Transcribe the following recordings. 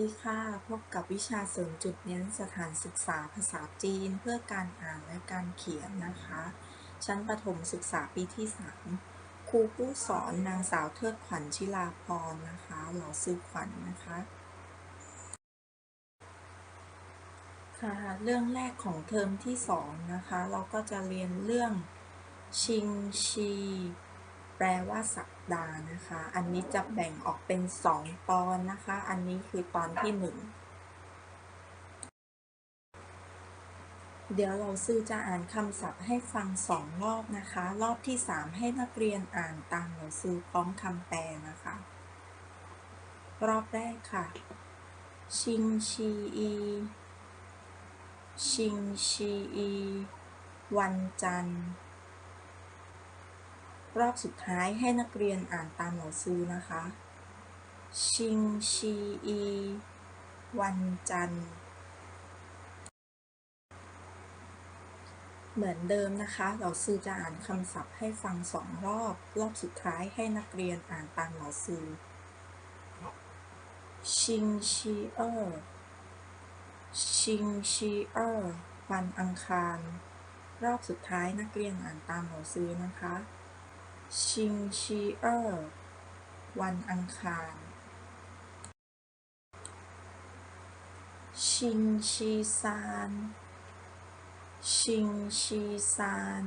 ดีค่ะ พบกับวิชาเสริมจุดเน้นสถานศึกษาภาษาจีนเพื่อการอ่านและการเขียนนะคะ ชั้นประถมศึกษาปีที่ 3 ครูผู้สอนนางสาวเทิดขวัญชิลาพรนะคะเหล่าซื้อขวัญนะคะ ค่ะ เรื่องแรกของเทอมที่ 2 นะคะ เราก็จะเรียนเรื่องชิงชี แปลว่าสัปดาห์นะคะ อันนี้จะแบ่งออกเป็น 2 ตอนนะคะ อันนี้คือตอนที่ 1 เดี๋ยวเราซื้อจะอ่านคำศัพท์ให้ฟัง 2 รอบนะคะ รอบที่ 3 ให้นักเรียนอ่านตามเราซื้อพร้อมคำแปลนะคะ รอบแรกค่ะ ชิงชีอี ชิงชีอี วันจันทร์ รอบสุดท้ายให้นักเรียนอ่านตามหนังสือนะคะ ชิงชีอี วันจันทร์ เหมือนเดิมนะคะเราซื้อจะอ่านคำศัพท์ให้ฟังสองรอบ รอบสุดท้ายให้นักเรียนอ่านตามหนังสือ ชิงชีเออร์ ชิงชีเออร์ วันอังคาร รอบสุดท้ายนักเรียนอ่านตามหนังสือนะคะ ชิงชีเออร์วันอังคาร ชิงชีซาน ชิงชีซาน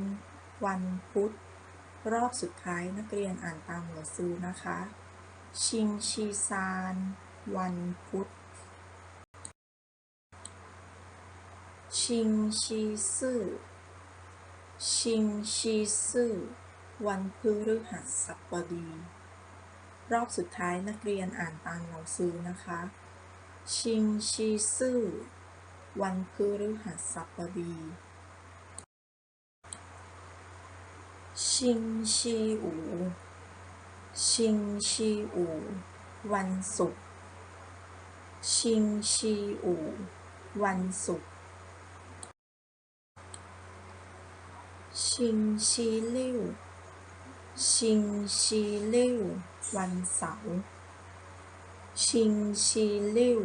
วันพุธ รอบสุดท้ายนักเรียนอ่านตามหัวซื้อนะคะ ชิงชีซาน วันพุธ ชิงชีซื่อ ชิงชีซื่อ วันพฤหัสบดี รอบสุดท้ายนักเรียนอ่านตามเราซื้อนะคะ ชิงชีซื่อ วันพฤหัสบดี ชิงชีอูชิงชีอู วันศุกร์ ชิงชีอู วันศุกร์ ชิงชีลิ่ว ชิงชีลิ่ว วันเสาร์ชิงชีลิ่ว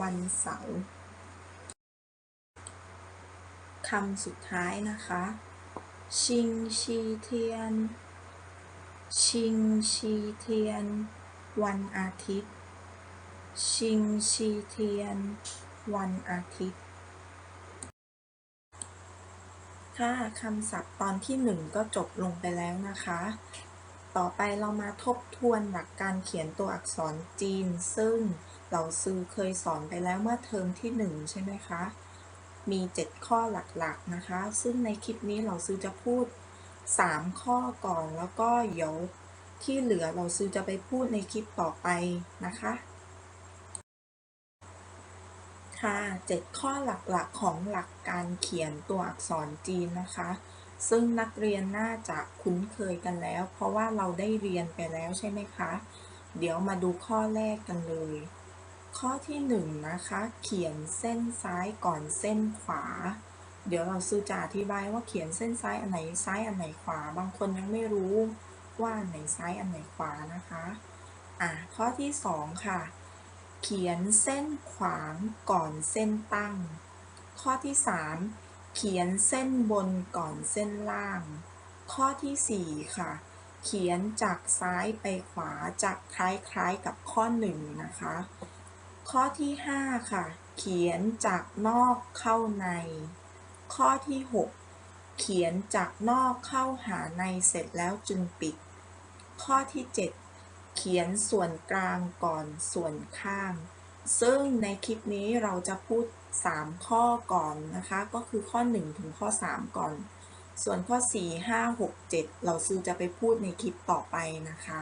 วันเสาร์คำสุดท้ายนะคะ ชิงชีเทียน ชิงชีเทียน วันอาทิตย์ ชิงชีเทียน วันอาทิตย์ ค่ะคำศัพท์ตอนที่หนึ่งก็จบลงไปแล้วนะคะ ต่อไปเรามาทบทวนหลักการเขียนตัวอักษรจีน ซึ่งเราซื้อเคยสอนไปแล้วเมื่อเทอมที่หนึ่งใช่ไหมคะ มี 7 ข้อหลักๆนะคะ ซึ่งในคลิปนี้เราซื้อจะพูด 3 ข้อก่อนแล้วก็เดี๋ยวที่เหลือเราซื้อจะไปพูดในคลิปต่อไปนะคะ ค่ะ 7 ข้อหลักๆของหลักการเขียนตัวอักษรจีนนะคะ ซึ่งนักเรียนน่าจะคุ้นเคยกันแล้ว เพราะว่าเราได้เรียนไปแล้วใช่ไหมคะ เดี๋ยวมาดูข้อแรกกันเลย ข้อที่1นงนะคะ เขียนเส้นซ้ายก่อนเส้นขวา เดี๋ยวเราซื้อจะอธิบายว่าเขียนเส้นซ้ายอันไหนซ้ายอันไหนขวา บางคนยังไม่รู้ว่าอันไหนซ้ายอันไหนขวานะคะ อะข้อที่2ค่ะ เขียนเส้นขวางก่อนเส้นตั้ง ข้อที่ 3 เขียนเส้นบนก่อนเส้นล่าง ข้อทีสี่ 4 ค่ะ เขียนจากซ้ายไปขวาจะคล้ายๆกับข้อ 1 นะคะ ข้อที่ 5 ค่ะ เขียนจากนอกเข้าใน ข้อที่ 6 เขียนจากนอกเข้าหาในเสร็จแล้วจึงปิด ข้อที่ 7 เขียนส่วนกลางก่อนส่วนข้าง ซึ่งในคลิปนี้เราจะพูด 3 ข้อก่อนนะคะ ก็คือข้อ 1 ถึงข้อ 3 ก่อน ส่วนข้อ 4 5 6 7 เราซื้อจะไปพูดในคลิปต่อไปนะคะ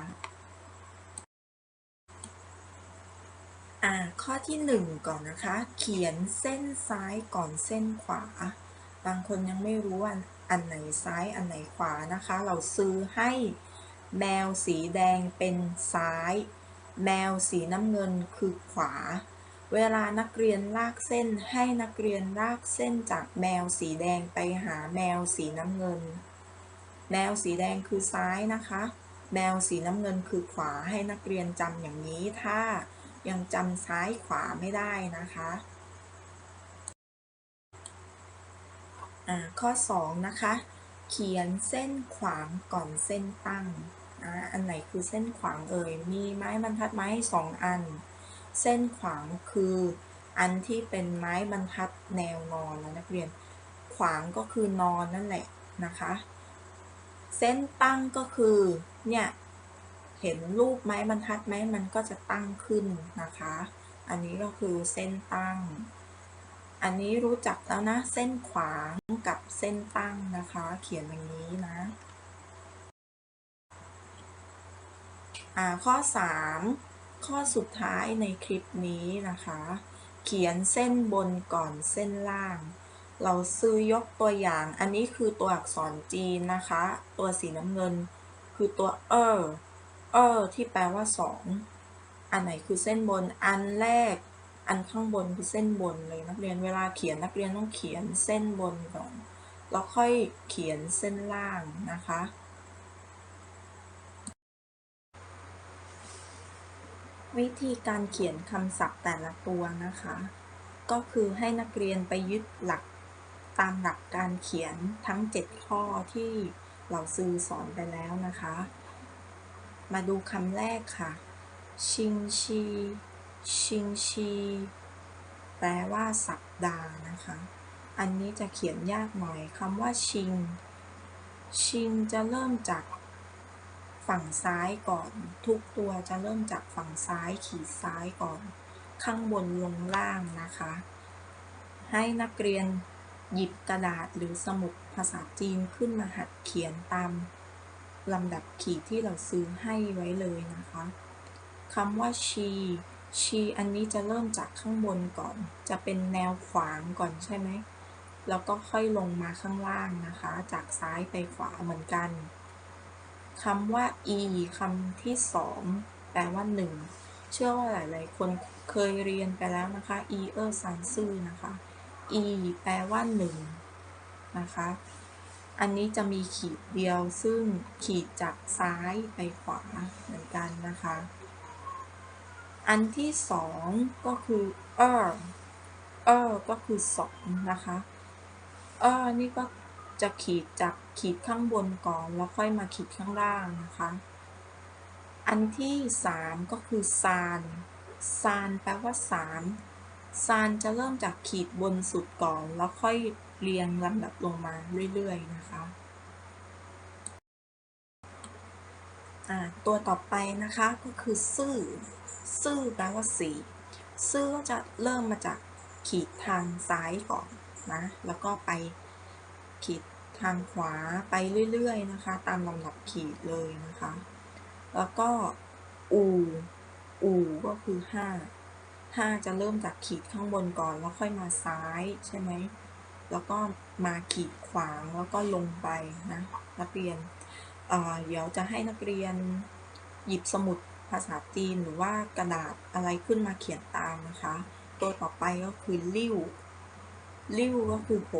อ่าข้อที่ 1 ก่อนนะคะ เขียนเส้นซ้ายก่อนเส้นขวา บางคนยังไม่รู้ว่าอันไหนซ้ายอันไหนขวานะคะ เราซื้อให้ แมวสีแดงเป็นซ้าย แมวสีน้ำเงินคือขวา เวลานักเรียนลากเส้นให้นักเรียนลากเส้นจากแมวสีแดงไปหาแมวสีน้ำเงิน แมวสีแดงคือซ้ายนะคะ แมวสีน้ำเงินคือขวาให้นักเรียนจำอย่างนี้ถ้ายังจำซ้ายขวาไม่ได้นะคะข้อ 2 นะคะ เขียนเส้นขวางก่อนเส้นตั้ง อันไหนคือเส้นขวางเอ่ย มีไม้บรรทัดไม้สองอัน เส้นขวางคืออันที่เป็นไม้บรรทัดแนวนอนนะนักเรียน ขวางก็คือนอนนั่นแหละนะคะ เส้นตั้งก็คือเนี่ยเห็นรูปไม้บรรทัดไหมมันก็จะตั้งขึ้นนะคะ อันนี้ก็คือเส้นตั้ง อันนี้รู้จักแล้วนะ เส้นขวางกับเส้นตั้งนะคะ เขียนอย่างนี้นะ อ่า ข้อ 3 ข้อสุดท้ายในคลิปนี้นะคะ เขียนเส้นบนก่อนเส้นล่าง เราซื้อยกตัวอย่าง อันนี้คือตัวอักษรจีนนะคะ ตัวสีน้ำเงิน คือตัวเออเออที่แปลว่า 2 อันไหนคือเส้นบน อันแรก อันข้างบนคือเส้นบนเลยนักเรียน เวลาเขียนนักเรียนต้องเขียนเส้นบนก่อน แล้วค่อยเขียนเส้นล่างนะคะ วิธีการเขียนคำศัพท์แต่ละตัวนะคะ ก็คือให้นักเรียนไปยึดหลักตามหลักการเขียนทั้ง 7 ข้อที่เราซื้อสอนไปแล้วนะคะ มาดูคำแรกค่ะ ชิงชี ชิงชี แปลว่าสัปดาห์นะคะ อันนี้จะเขียนยากหน่อยคำว่าชิง ชิงจะเริ่มจาก ฝั่งซ้ายก่อน ทุกตัวจะเริ่มจากฝั่งซ้ายขีดซ้ายก่อน ข้างบนลงล่างนะคะ ให้นักเรียนหยิบกระดาษหรือสมุดภาษาจีนขึ้นมาหัดเขียนตามลำดับขีดที่เราซื้อให้ไว้เลยนะคะคำว่าชีชีอันนี้จะเริ่มจากข้างบนก่อน จะเป็นแนวขวางก่อนใช่ไหม แล้วก็ค่อยลงมาข้างล่างนะคะ จากซ้ายไปขวาเหมือนกัน คำว่า e คำที่สองแปลว่าหนึ่งเชื่อว่าหลาย ๆ คนเคยเรียนไปแล้วนะคะ e เออซันซื่อนะคะ e แปลว่าหนึ่งนะคะ อันนี้จะมีขีดเดียวซึ่งขีดจากซ้ายไปขวาเหมือนกันนะคะ อันที่สองก็คือเออเออก็คือสองนะคะเออนี่ก็ จะขีดจากขีดข้างบนก่อน แล้วค่อยมาขีดข้างล่างนะคะ อันที่สามก็คือซานซานแปลว่าสามซานจะเริ่มจากขีดบนสุดก่อน แล้วค่อยเรียงลำดับลงมาเรื่อยๆนะคะตัวต่อไปนะคะก็คือซื่อ ซื่อแปลว่าสีซื่อก็จะเริ่มมาจากขีดทางซ้ายก่อนนะ แล้วก็ไปขีด ทางขวาไปเรื่อยๆนะคะ ตามลำดับขีดเลยนะคะ แล้วก็อูอูก็คือห้าห้าจะเริ่มจากขีดข้างบนก่อนแล้วค่อยมาซ้ายใช่ไหม แล้วก็มาขีดขวางแล้วก็ลงไปนะนักเรียนเเดี๋ยวจะให้นักเรียนหยิบสมุดภาษาจีนหรือว่ากระดาษอะไรขึ้นมาเขียนตามนะคะ ตัวต่อไปก็คือ ลิ้ว ลิ้วก็คือห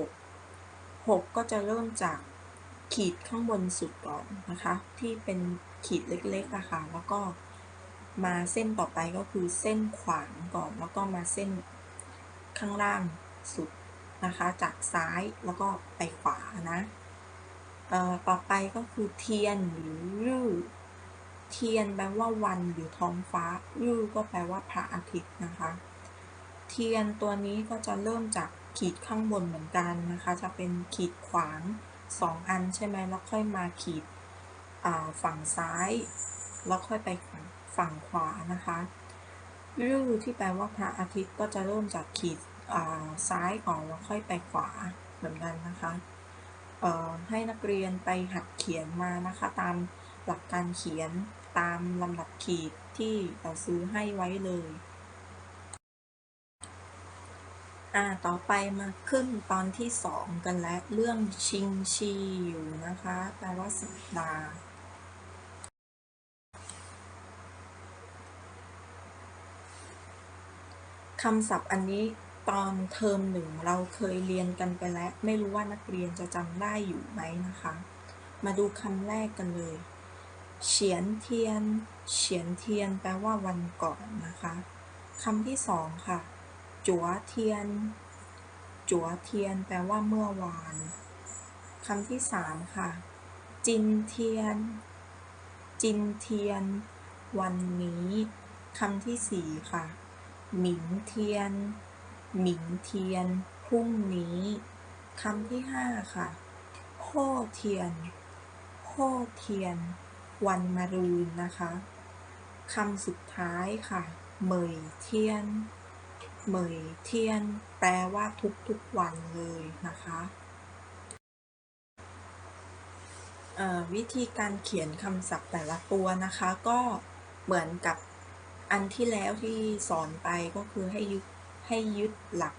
กหกก็จะเริ่มจากขีดข้างบนสุดก่อนนะคะ ที่เป็นขีดเล็กๆอะค่ะแล้วก็มาเส้นต่อไปก็คือเส้นขวางก่อน แล้วก็มาเส้นข้างล่างสุดนะคะ จากซ้ายแล้วก็ไปขวานะต่อไปก็คือเทียนหรือรื่อเทียนแปลว่าวันหรือท้องฟ้ารื่อก็แปลว่าพระอาทิตย์นะคะ เทียนตัวนี้ก็จะเริ่มจาก ขีดข้างบนเหมือนกันนะคะ จะเป็นขีดขวางสองอันใช่ไหมแล้วค่อยมาขีดฝั่งซ้าย แล้วค่อยไปฝั่งขวานะคะรื่อที่แปลว่าพระอาทิตย์ก็จะเริ่มจากขีดซ้ายก่อนแล้วค่อยไปขวาเหมือนกันนะคะให้นักเรียนไปหัดเขียนมานะคะ ตามหลักการเขียนตามลำดับขีดที่เราซื้อให้ไว้เลย อ่า ต่อไปมาขึ้นตอนที่สองกันแล้ว เรื่องชิงชีอยู่นะคะ แปลว่าสัปดาห์คำศัพท์อันนี้ตอนเทอมหนึ่งเราเคยเรียนกันไปแล้ว ไม่รู้ว่านักเรียนจะจำได้อยู่ไหมนะคะ มาดูคำแรกกันเลย เฉียนเทียน เฉียนเทียนแปลว่าวันก่อนนะคะคำที่สองค่ะ จัวเทียน จัวเทียน แปลว่าเมื่อวานคำที่สามค่ะ จินเทียน จินเทียน วันนี้คำที่สี่ค่ะ หมิงเทียน หมิงเทียน พรุ่งนี้คำที่ห้าค่ะโฮเทียนโฮเทียน วันมะรืนนะคะคำสุดท้ายค่ะ เหมยเทียน เหมยเทียน แปลว่าทุกๆวันเลยนะคะวิธีการเขียนคำศัพท์แต่ละตัวนะคะ ก็เหมือนกับอันที่แล้วที่สอนไปก็คือให้ยึดให้ยึดหลัก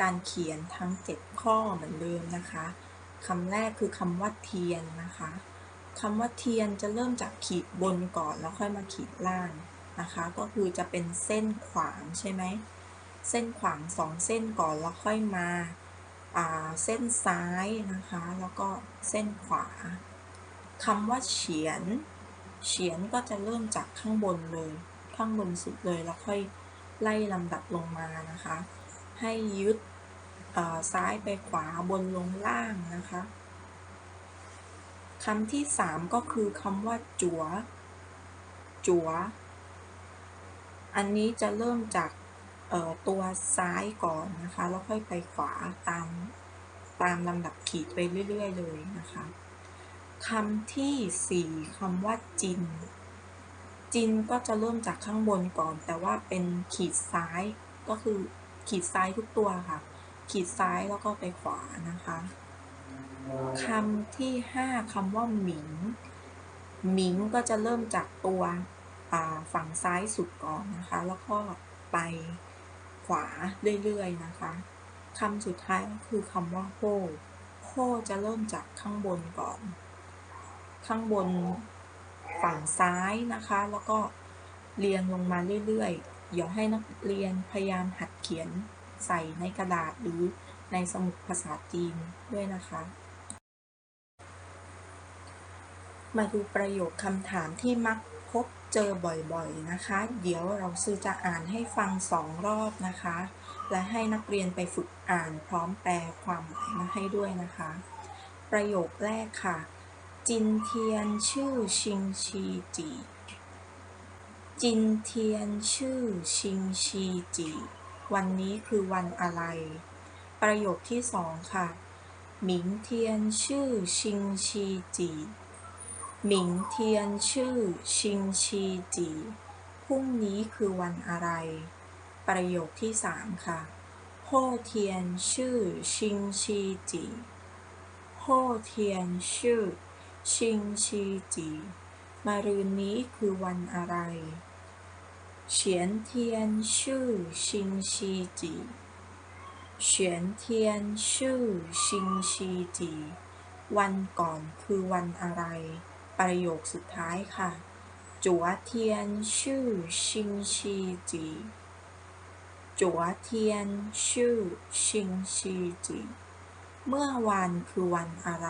การเขียนทั้ง 7 ข้อเหมือนเดิมนะคะคำแรกคือคำว่าเทียนนะคะคำว่าเทียนจะเริ่มจากขีดบนก่อนแล้วค่อยมาขีดล่างนะคะ ก็คือจะเป็นเส้นขวางใช่ไหม เส้นขวางสองเส้นก่อนแล้วค่อยมาเส้นซ้ายนะคะ แล้วก็เส้นขวาคำว่าเฉียน เฉียนก็จะเริ่มจากข้างบนเลย ข้างบนสุดเลยแล้วค่อยไล่ลำดับลงมานะคะ ให้ยึดซ้ายไปขวาบนลงล่างนะคะคำที่สามก็คือคำว่าจัว จัว อันนี้จะเริ่มจาก ตัวซ้ายก่อนนะคะ แล้วค่อยไปขวาตามตามลำดับขีดไปเรื่อย ๆ เลยนะคะคำที่สี่คำว่าจิน จินก็จะเริ่มจากข้างบนก่อน แต่ว่าเป็นขีดซ้ายก็คือขีดซ้ายทุกตัวค่ะ ขีดซ้ายแล้วก็ไปขวานะคะคำที่ห้าคำว่าหมิง หมิงก็จะเริ่มจากตัวฝั่งซ้ายสุดก่อนนะคะ แล้วก็ไป ขวาเรื่อยๆนะคะคำสุดท้ายก็คือคำว่าโฮโฮจะเริ่มจากข้างบนก่อน ข้างบนฝั่งซ้ายนะคะ แล้วก็เรียงลงมาเรื่อยๆ เดี๋ยวให้นักเรียนพยายามหัดเขียนใส่ในกระดาษหรือในสมุดภาษาจีนด้วยนะคะ มาดูประโยคคำถามที่มัก บเจอบ่อยๆนะคะ เดี๋ยวเราซื้อจะอ่านให้ฟังสองรอบนะคะ และให้นักเรียนไปฝึกอ่านพร้อมแปลความหมายมาให้ด้วยนะคะ ประโยคแรกค่ะ จินเทียนชื่อชิงชีจีจินเทียนชื่อชิงชีจีวันนี้คือวันอะไร ประโยคที่สองค่ะ หมิงเทียนชื่อชิงชีจี หมิงเทียนชื่อชิงชีจีพรุ่งนี้คือวันอะไร ประโยคที่สามค่ะโฮเทียนชื่อชิงชีจีโฮเทียนชื่อชิงชีจีมารืนนี้คือวันอะไรเฉียนเทียนชื่อชิงชีจีเฉียนเทียนชื่อชิงชีจีวันก่อนคือวันอะไร ประโยคสุดท้ายค่ะ จัวเทียนชื่อชิงชีจีจัวเทียนชื่อชิงชีจี เมื่อวานคือวันอะไร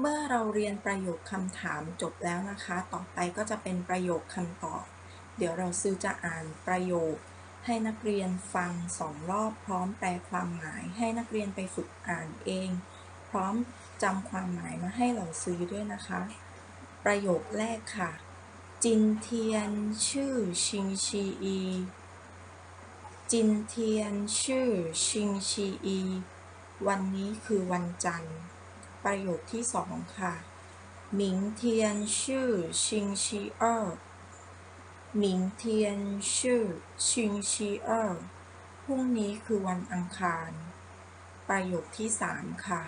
เมื่อเราเรียนประโยคคำถามจบแล้วนะคะ ต่อไปก็จะเป็นประโยคคำตอบ เดี๋ยวเราซื้อจะอ่านประโยคให้นักเรียนฟังสองรอบพร้อมแปลความหมาย ให้นักเรียนไปฝึกอ่านเอง พร้อมจำความหมายมาให้เราซื้อด้วยนะคะ ประโยคแรกค่ะจินเทียนชื่อชิงชีอีจินเทียนชื่อชิงชีอีวันนี้คือวันจันทร์ ประโยคที่สองค่ะหมิงเทียนชื่อชิงชีเออร์หมิงเทียนชื่อชิงชีเออร์พรุ่งนี้คือวันอังคาร ประโยคที่สามค่ะ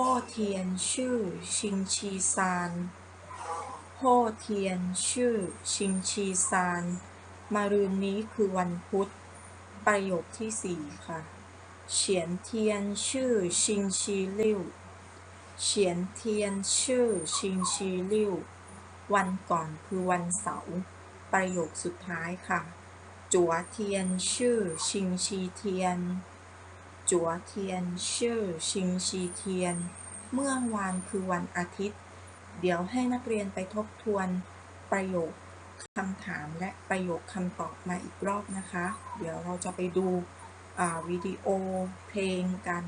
พ่อเทียนชื่อชิงชีซานพ่อเทียนชื่อชิงชีซานมารืนนี้คือวันพุธ ประโยคที่สี่ค่ะ เฉียนเทียนชื่อชิงชีลิ่วเฉียนเทียนชื่อชิงชีลิ่ววันก่อนคือวันเสาร์ประโยคสุดท้ายค่ะ จัวเทียนชื่อชิงชีเทียน จัวเทียนชื่อชิงชีเทียน เมื่อวานคือวันอาทิตย์ เดี๋ยวให้นักเรียนไปทบทวน ประโยคคำถามและประโยคคำตอบมาอีกรอบนะคะ เดี๋ยวเราจะไปดูอ่าวิดีโอเพลงกัน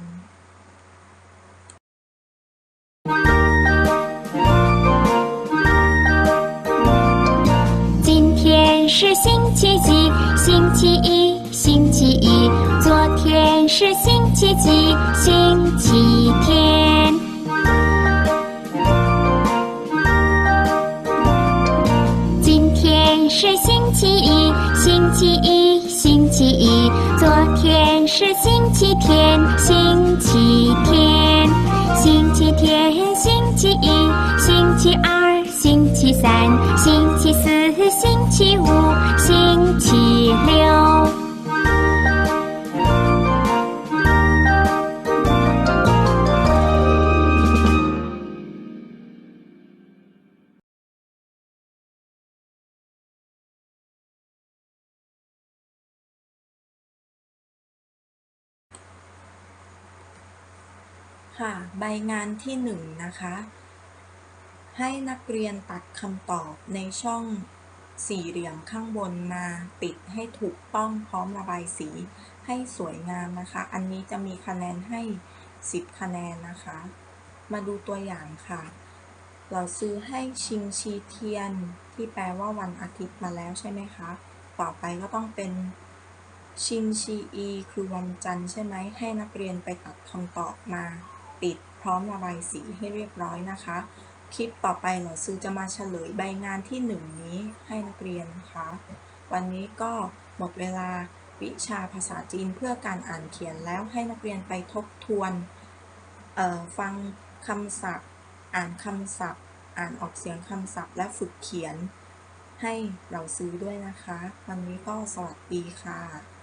今天是星期几？星期一，星期一。 天是星期几？星期天。今天是星期一，星期一，星期一。昨天是星期天，星期 ค่ะ ใบงานที่หนึ่งนะคะ ให้นักเรียนตัดคำตอบในช่องสี่เหลี่ยมข้างบนมาติดให้ถูกต้องพร้อมระบายสีให้สวยงามนะคะ อันนี้จะมีคะแนนให้ 10 คะแนนนะคะ มาดูตัวอย่างค่ะ เราซื้อให้ชิงชีเทียน ที่แปลว่าวันอาทิตย์มาแล้วใช่ไหมคะ ต่อไปก็ต้องเป็นชินชีอีคือวันจันทร์ใช่ไหมให้นักเรียนไปตัดคำตอบมา ติด พร้อมระบายสีให้เรียบร้อยนะคะ คลิปต่อไปหนูซื้อจะมาเฉลยใบงานที่หนึ่งนี้ให้นักเรียนนะคะ วันนี้ก็หมดเวลาวิชาภาษาจีนเพื่อการอ่านเขียนแล้วให้นักเรียนไปทบทวนฟังคำศัพท์ อ่านคำศัพท์ อ่านออกเสียงคำศัพท์ และฝึกเขียนให้เราซื้อด้วยนะคะ วันนี้ก็สวัสดีค่ะ